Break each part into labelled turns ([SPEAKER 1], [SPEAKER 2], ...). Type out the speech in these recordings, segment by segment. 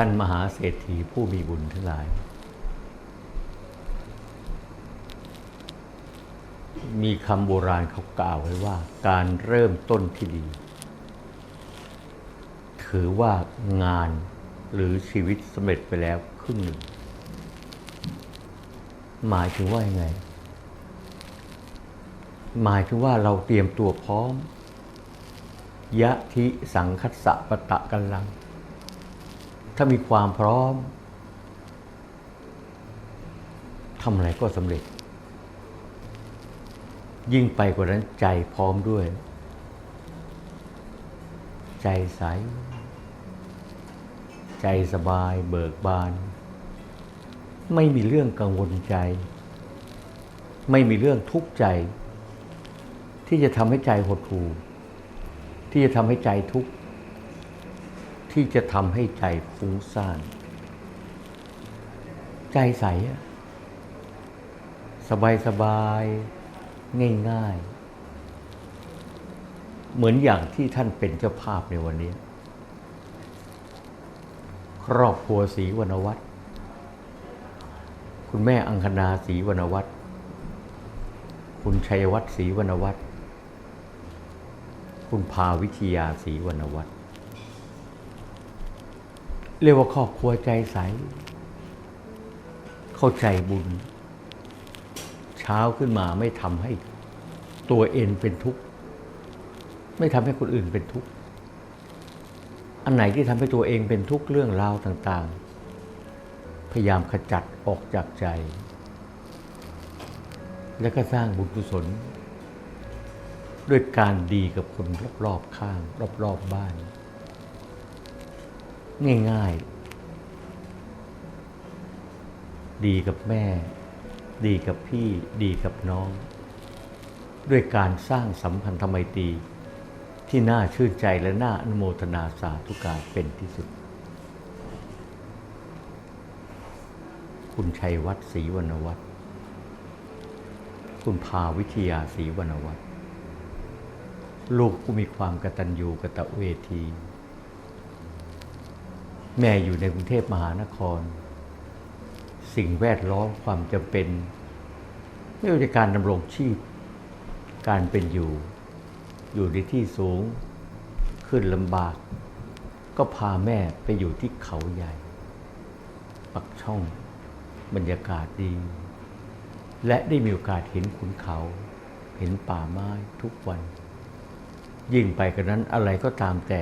[SPEAKER 1] ท่านมหาเศรษฐีผู้มีบุญทั้งหลาย มีคำโบราณเขากล่าวไว้ว่า การเริ่มต้นที่ดี ถือว่างานหรือชีวิตสำเร็จไปแล้วครึ่งหนึ่ง หมายถึงว่ายังไง หมายถึงว่าเราเตรียมตัวพร้อมยะทิสังคัสสะปะตะกันลัง ถ้ามีความพร้อมทำอะไรก็สำเร็จ ยิ่งไปกว่านั้นใจพร้อมด้วย ใจใส ใจสบายเบิกบาน ไม่มีเรื่องกังวลใจ ไม่มีเรื่องทุกข์ใจ ที่จะทำให้ใจหดหู่ที่จะทำให้ใจทุกข์ ที่จะทำให้ใจฟุ้งซ่าน ใจใส สบายสบายง่ายง่าย เหมือนอย่างที่ท่านเป็นเจ้าภาพในวันนี้ ครอบครัวศรีวรรณวัฒน์คุณแม่อังคณาศรีวรรณวัฒน์คุณชัยวัฒน์ศรีวรรณวัฒน์คุณพาวิทยาศรีวรรณวัฒน์ เรียกว่าครอบครัวใจใส เข้าใจบุญ เช้าขึ้นมาไม่ทำให้ตัวเองเป็นทุกข์ ไม่ทำให้คนอื่นเป็นทุกข์ อันไหนที่ทำให้ตัวเองเป็นทุกข์เรื่องราวต่างๆ พยายามขจัดออกจากใจ แล้วก็สร้างบุญกุศล ด้วยการดีกับคนรอบๆข้าง รอบๆบบ้าน ง่ายๆ ดีกับแม่ ดีกับพี่ดีกับน้อง ด้วยการสร้างสัมพันธไมตรีที่น่าชื่นใจและน่าอนุโมทนาสาธุการเป็นที่สุด คุณชัยวัฒน์ศรีวรรณวัฒน์คุณพาวิทยาศรีวรรณวัฒน์ลูกผู้มีความกตัญญูกะตะเวที แม่อยู่ในกรุงเทพมหานคร สิ่งแวดล้อมความจำเป็น ไม่ว่าจะการดำรงชีพ การเป็นอยู่ อยู่ในที่สูง ขึ้นลำบาก ก็พาแม่ไปอยู่ที่เขาใหญ่ ปักช่อง บรรยากาศดี และได้มีโอกาสเห็นขุนเขา เห็นป่าไม้ทุกวัน ยิ่งไปกว่านั้นอะไรก็ตามแต่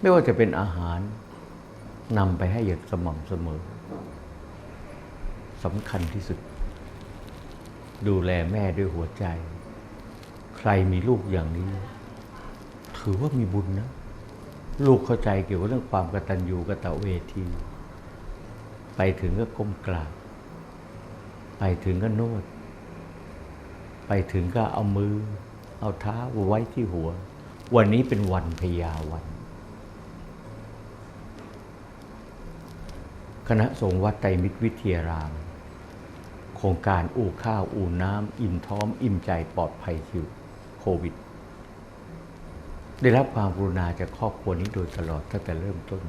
[SPEAKER 1] ไม่ว่าจะเป็นอาหาร นำไปให้อย่างสม่ำเสมอสำคัญที่สุด ดูแลแม่ด้วยหัวใจ ใครมีลูกอย่างนี้ ถือว่ามีบุญนะ ลูกเข้าใจเกี่ยวกับเรื่องความกตัญญูกตเวที ไปถึงก็ก้มกราบ ไปถึงก็นวด ไปถึงก็เอามือ เอาเท้าไว้ที่หัว วันนี้เป็นวันพยาวัน คณะสงฆ์วัดไตรมิตรวิทยาราม โครงการอู่ข้าวอู่น้ำอิ่มท้อมอิ่มใจปลอดภัยคิวโควิด ได้รับความกรุณาจากครอบครัวนี้โดยตลอดตั้งแต่เริ่มต้น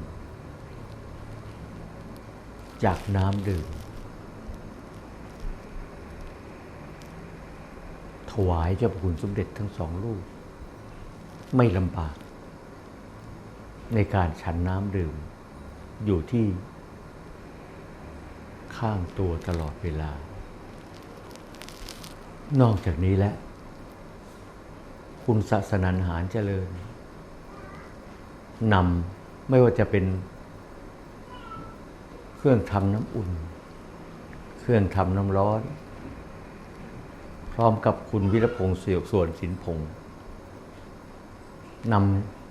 [SPEAKER 1] จากน้ำดื่ม ถวายเจ้าพระคุณสมเด็จทั้งสองลูก ไม่ลำบาก ในการฉันน้ำดื่มอยู่ที่ ข้างตัวตลอดเวลา นอกจากนี้แล้วคุณศาสนันหารเจริญนำไม่ว่าจะเป็น เครื่องทำน้ำอุ่น เครื่องทำน้ำร้อน พร้อมกับคุณวิรพงศ์เสียวส่วนสินพงศ์น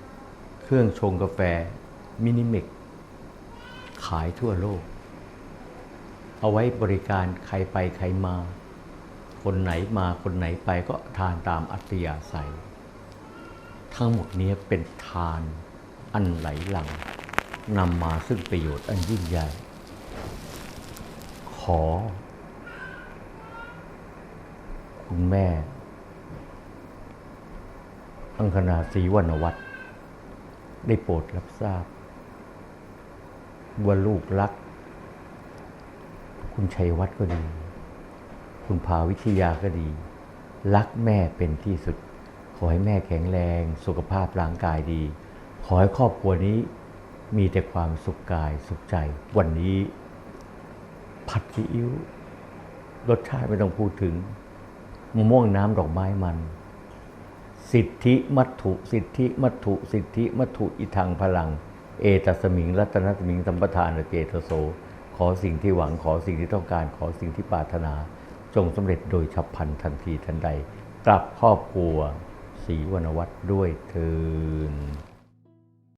[SPEAKER 1] ำเครื่องชงกาแฟมินิเมกขายทั่วโลก เอาไว้บริการใครไปใครมา คนไหนมาคนไหนไปก็ทานตามอัตยาศัย ทั้งหมดนี้เป็นทานอันไหลหลังนำมาซึ่งประโยชน์อันยิ่งใหญ่ ขอ คุณแม่ อังคณาศรีวรรณวัฒน์ได้โปรดรับทราบ ว่าลูกรัก คุณชัยวัฒน์ก็ดี คุณภาวิทยาก็ดี รักแม่เป็นที่สุด ขอให้แม่แข็งแรง สุขภาพร่างกายดี ขอให้ครอบครัวนี้มีแต่ความสุขกายสุขใจ วันนี้ ผัดซีอิ๊วรสชาติไม่ต้องพูดถึงมะม่วงน้ำดอกไม้มัน สิทธิมัตถุสิทธิมัตถุสิทธิมัตถุอิทังพลัง เอตัสมิง รัตนสมิงสัมปทานเจโตโส อสิ่งที่หวังขอสิ่งที่ต้องการขอสิ่งที่ปรารถนา จงสำเร็จโดยฉับพลันทันทีทันใด กลับครอบครัวศรีวรรณวัฒน์ด้วยเทิน